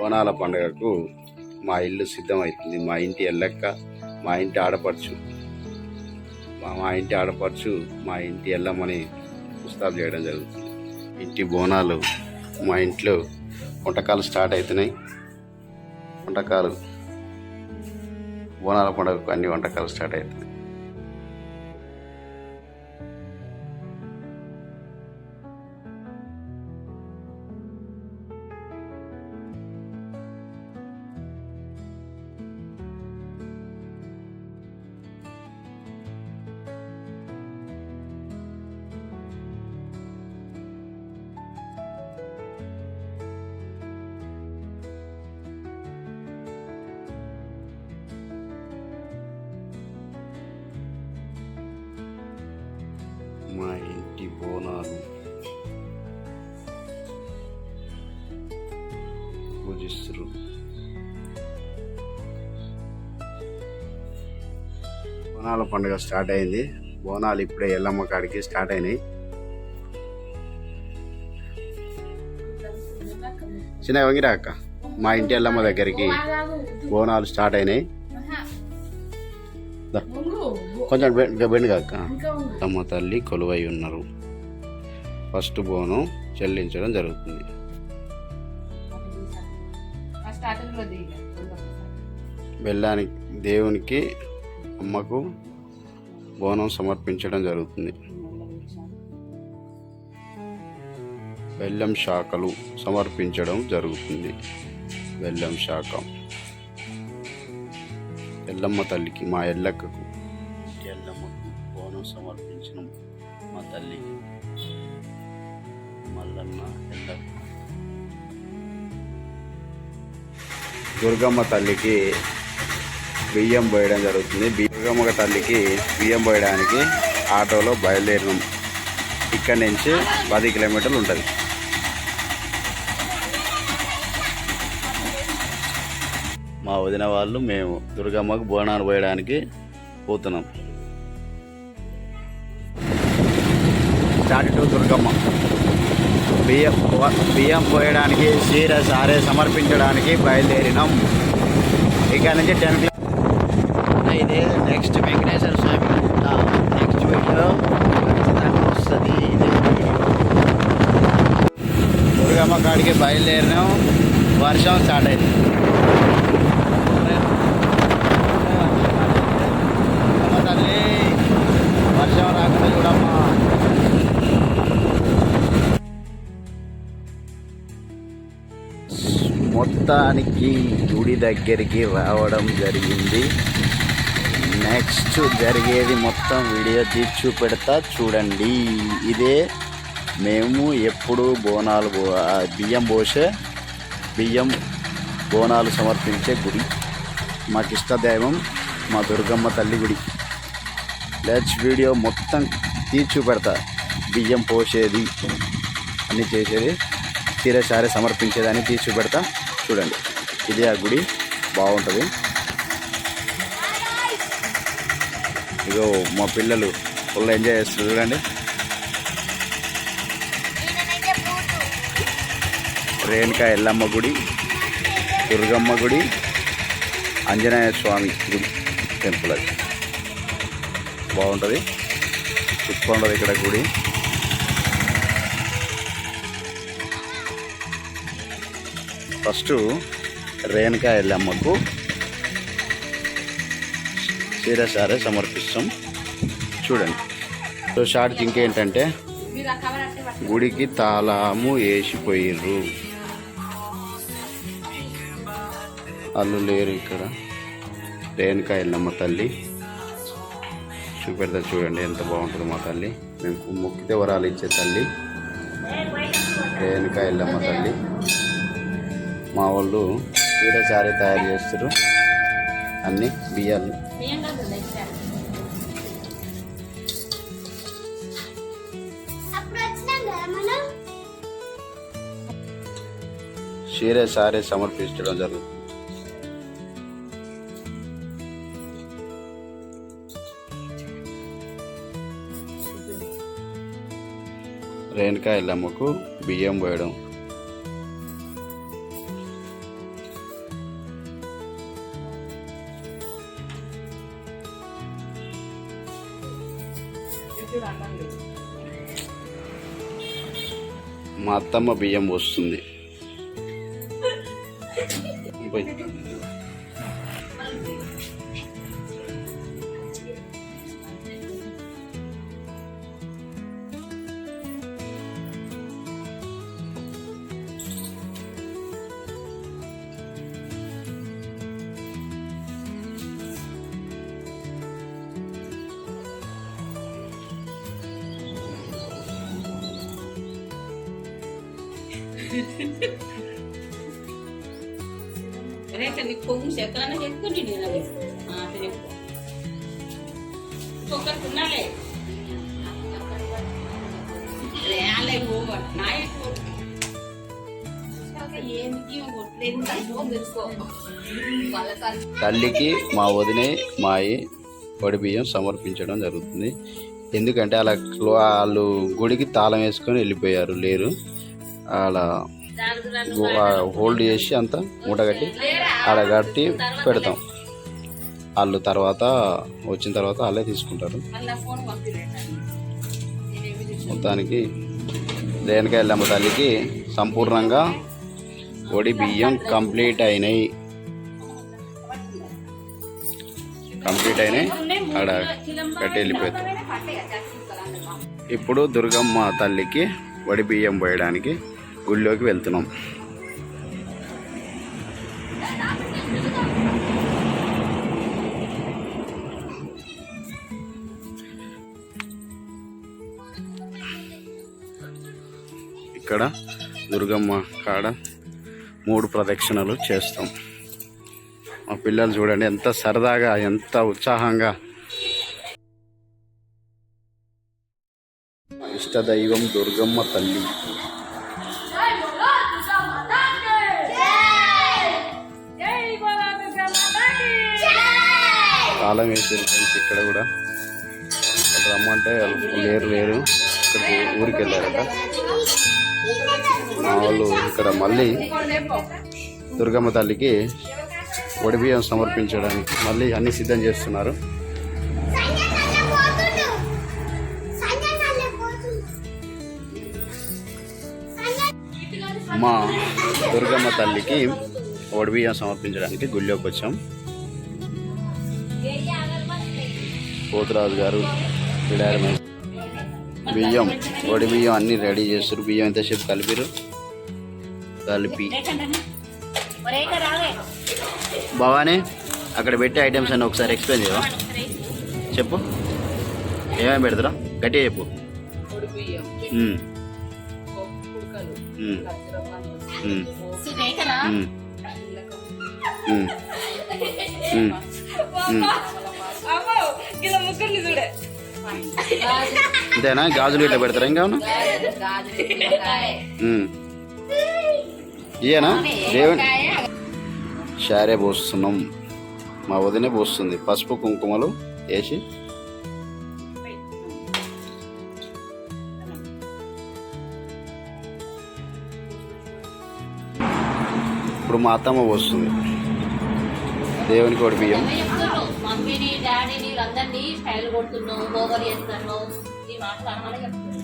బోనాల పండుగకు మా ఇల్లు సిద్ధమవుతుంది మా ఇంటి ఎల్లక్క మా ఇంటి ఆడపడుచు. మా ఇంటి ఆడపడుచు మా ఇంటి ఎల్లమ్మని ముస్తాబు చేయడం జరుగుతుంది. ఇంటి బోనాలు మా ఇంట్లో వంటకాలు స్టార్ట్ అవుతున్నాయి వంటకాలు బోనాల పండుగకు అన్ని వంటకాలు స్టార్ట్ అవుతున్నాయి పూజిస్తారు బోనాల పండుగ స్టార్ట్ అయింది. బోనాలు ఇప్పుడే ఎల్లమ్మ కాడికి స్టార్ట్ అయినాయి. చిన్న వంగిరా అక్క? మా ఇంటి ఎల్లమ్మ దగ్గరికి బోనాలు స్టార్ట్ అయినాయి. కొంచెం బెండు కాక అక్క? అమ్మ తల్లి కొలువై ఉన్నారు. ఫస్ట్ బోనం చెల్లించడం జరుగుతుంది. బెల్లానికి దేవునికి అమ్మకు బోనం సమర్పించడం జరుగుతుంది. బెల్లం శాఖలు సమర్పించడం జరుగుతుంది. బెల్లం శాఖ. ఎల్లమ్మ తల్లికి మా ఎల్లక్కకు ఎల్లమ్మకు బోనం సమర్పించిన మా తల్లికి మల్లన్న ఎల్లమ్మ దుర్గమ్మ తల్లికి బియ్యం పోయడం జరుగుతుంది. దుర్గమ్మ తల్లికి బియ్యం పోయడానికి ఆటోలో బయలుదేరినాం. ఇక్కడి నుంచి పది కిలోమీటర్లు ఉంటుంది. మా వదిన వాళ్ళు మేము దుర్గమ్మకు బోనాలు పోయడానికి పోతున్నాం. దుర్గమ్మ. బియ్యం బియ్యం పోయడానికి చీర సారే సమర్పించడానికి బయలుదేరినాం. ఇక్కడ నుంచి టెన్ ఇది next Venkateswara Swamy next video ఖచ్చితంగా వస్తుంది దుర్గమ్మ కాడికి బయలుదేరినాం. వర్షం స్టార్ట్ అయింది. మొత్తానికి గుడి దగ్గరికి రావడం జరిగింది. నెక్స్ట్ జరిగేది మొత్తం వీడియో తీసి చూపెడతా చూడండి. ఇదే మేము ఎప్పుడు బోనాలు పో- బియ్యం పోసే బియ్యం బోనాలు సమర్పించే గుడి. మాకు ఇష్టదైవం మా దుర్గమ్మ తల్లి గుడి. లెట్స్ వీడియో మొత్తం తీసి చూపెడతా. బియ్యం పోసేది అన్నీ చేసేది తీరేసారి సమర్పించేదాన్ని తీసి చూపెడతా. చూడండి. ఇది ఆ గుడి. బాగుంటుంది. ఇగో మా పిల్లలు ఫుల్ ఎంజాయ్ చేస్తారు చూడండి. రేణుకా ఎల్లమ్మ గుడి దుర్గమ్మ గుడి ఆంజనేయ స్వామి గుడి టెంపుల్ అది. బాగుంటుంది. సూపర్ ఉంటుంది ఇక్కడ గుడి. ఫస్ట్ రేణుకా ఎల్లమ్మకు చీర సమర్పిస్తాం. చూడండి. సో షార్ట్ ఇంకేంటంటే గుడికి తాళము వేసిపోయిర్రు వాళ్ళు లేరు ఇక్కడ. రేణుకా ఎల్లమ్మ తల్లి. చూపెడతా చూడండి ఎంత బాగుంటుందో మా తల్లి. మేము మొక్కితే వరాలు ఇచ్చే తల్లి. రేణుకా ఎల్లమ్మ తల్లి. మా వాళ్ళు చీర సారీ తయారు చేస్తారు అన్ని బియ్యాలు. చీర సారీ. సమర్పించడం జరుగుతుంది. రేణుకా ఎల్లమ్మకు బియ్యం పోయడం. మా అత్తమ్మ బియ్యం పోస్తుంది. రేఖ నీకు పొంగు చెక్కలన్నా చెప్పుకుంటే నేను అది చెప్పు ఉన్నాలే రేలే తల్లికి మా వదినే మాయి వడి బియ్యం సమర్పించడం జరుగుతుంది. ఎందుకంటే అలా వాళ్ళు గుడికి తాళం వేసుకొని వెళ్ళిపోయారు లేరు. ఆడ హోల్డ్ చేసి అంతా మూట కట్టి ఆడ కట్టి పెడతాం. వాళ్ళు తర్వాత వచ్చిన తర్వాత వాళ్ళే తీసుకుంటారు. మొత్తానికి రేణుకాయ ఎల్లమ్మ తల్లికి. సంపూర్ణంగా వడి బియ్యం కంప్లీట్ అయినాయి. కంప్లీట్ అయినాయి. ఆడ కట్టి వెళ్ళిపోతాం ఇప్పుడు దుర్గమ్మ తల్లికి వడి బియ్యం పోయడానికి గుళ్ళోకి వెళ్తున్నాం. ఇక్కడ దుర్గమ్మ కాడ మూడు ప్రదక్షిణలు చేస్తాం. మా పిల్లలు చూడండి ఎంత సరదాగా ఎంత ఉత్సాహంగా. ఇష్టదైవం దుర్గమ్మ తల్లి. తాళం వేసారు ఫ్రెండ్స్ ఇక్కడ కూడా. ఇక్కడ రమ్మంటే లేరు లేరు. ఇక్కడ ఊరికి వెళ్ళారట మా వాళ్ళు ఇక్కడ మళ్ళీ దుర్గమ్మ తల్లికి ఒడిబియ్యం సమర్పించడానికి మళ్ళీ అన్ని సిద్ధం చేస్తున్నారు. మా దుర్గమ్మ తల్లికి ఒడిబియ్యం సమర్పించడానికి గుళ్ళోకి వచ్చాం పోతురాజు గారు పిడారి బియ్యం వడి బియ్యం అన్ని రెడీ చేస్తారు బియ్యం ఎంతసేపు కలిపిరు కలిపి. భవానీ అక్కడ పెట్టే ఐటమ్స్ అన్ని ఒకసారి ఎక్స్ప్లెయిన్ చేయవా? చెప్పు. ఏమేమి పెడతారా? గట్టిగా చెప్పు. ఇదేనా గాజులు ఇట్లా పెడతారా ఇంకా ఇయేనా దేవుని షారే పోస్తున్నాం. మా వదినే పోస్తుంది. పసుపు కుంకుమలు వేసి. ఇప్పుడు మా అత్తమ్మ పోస్తుంది. దేవునికి ఒకటి బియ్యం స్టైల్ కొడుతున్నావు ఓవర్ చేస్తున్నావు ఈ మాటలు అమ్మాలి చెప్తున్నావు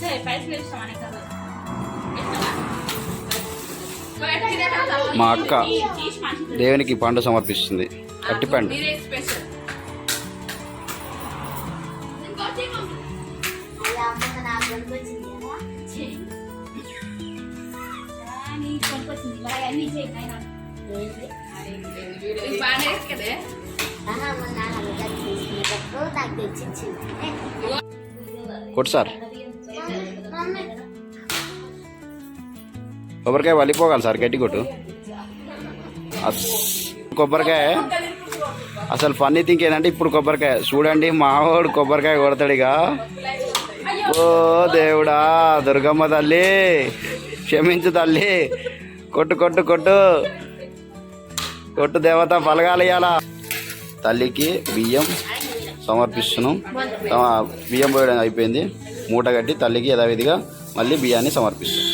సరే పైసలు ఇస్తాం అనక మా అక్క దేవునికి పండు సమర్పిస్తుంది. కట్టి పండు. కొట్టు సార్. కొబ్బరికాయ వలిపోగాలి సార్ గట్టి కొట్టు. అస్ కొబ్బరికాయ అసలు ఫన్నీ థింక్ ఏంటంటే ఇప్పుడు కొబ్బరికాయ చూడండి మావాడు కొబ్బరికాయ కొడతాడు ఇక. ఓ దేవుడా దుర్గమ్మ తల్లి క్షమించు తల్లి. కొట్టు కొట్టు కొట్టు. కొట్టు దేవత పలగాలియాల తల్లికి బియ్యం సమర్పిస్తున్నాం. బియ్యం పోయడం అయిపోయింది. మూట కట్టి తల్లికి యథావిధిగా మళ్ళీ బియ్యాన్ని సమర్పిస్తాం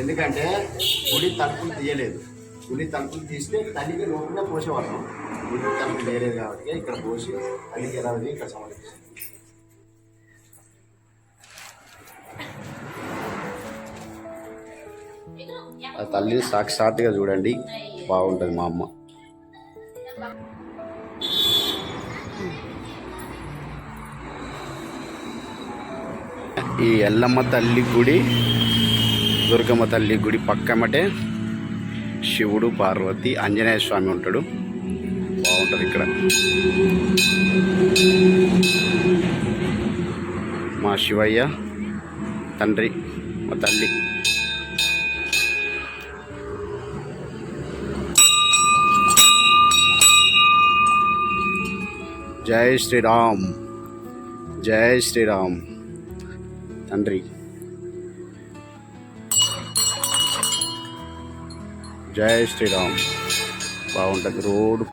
ఎందుకంటే గుడి తలుపులు తీయలేదు. గుడి తలుపులు తీస్తే తల్లికి లోపల పోసేవాళ్ళం. గుడి తలుపులు తీయలేదు కాబట్టి ఇక్కడ పోసి తల్లికి ఎలా ఇక్కడ సమర్పిస్తాం. ఆ తల్లిని సాక్షాత్గా చూడండి. బాగుంటుంది మా అమ్మ. ఈ ఎల్లమ్మ తల్లి గుడి దుర్గమ్మ తల్లి గుడి పక్కమటే శివుడు పార్వతి ఆంజనేయ స్వామి ఉంటాడు. బాగుంటుంది ఇక్కడ. మా శివయ్య తండ్రి మా తల్లి. జై శ్రీరామ్. జై శ్రీరామ్. తండ్రి. జై శ్రీరామ్. బాగుంటుంది. రోడ్డు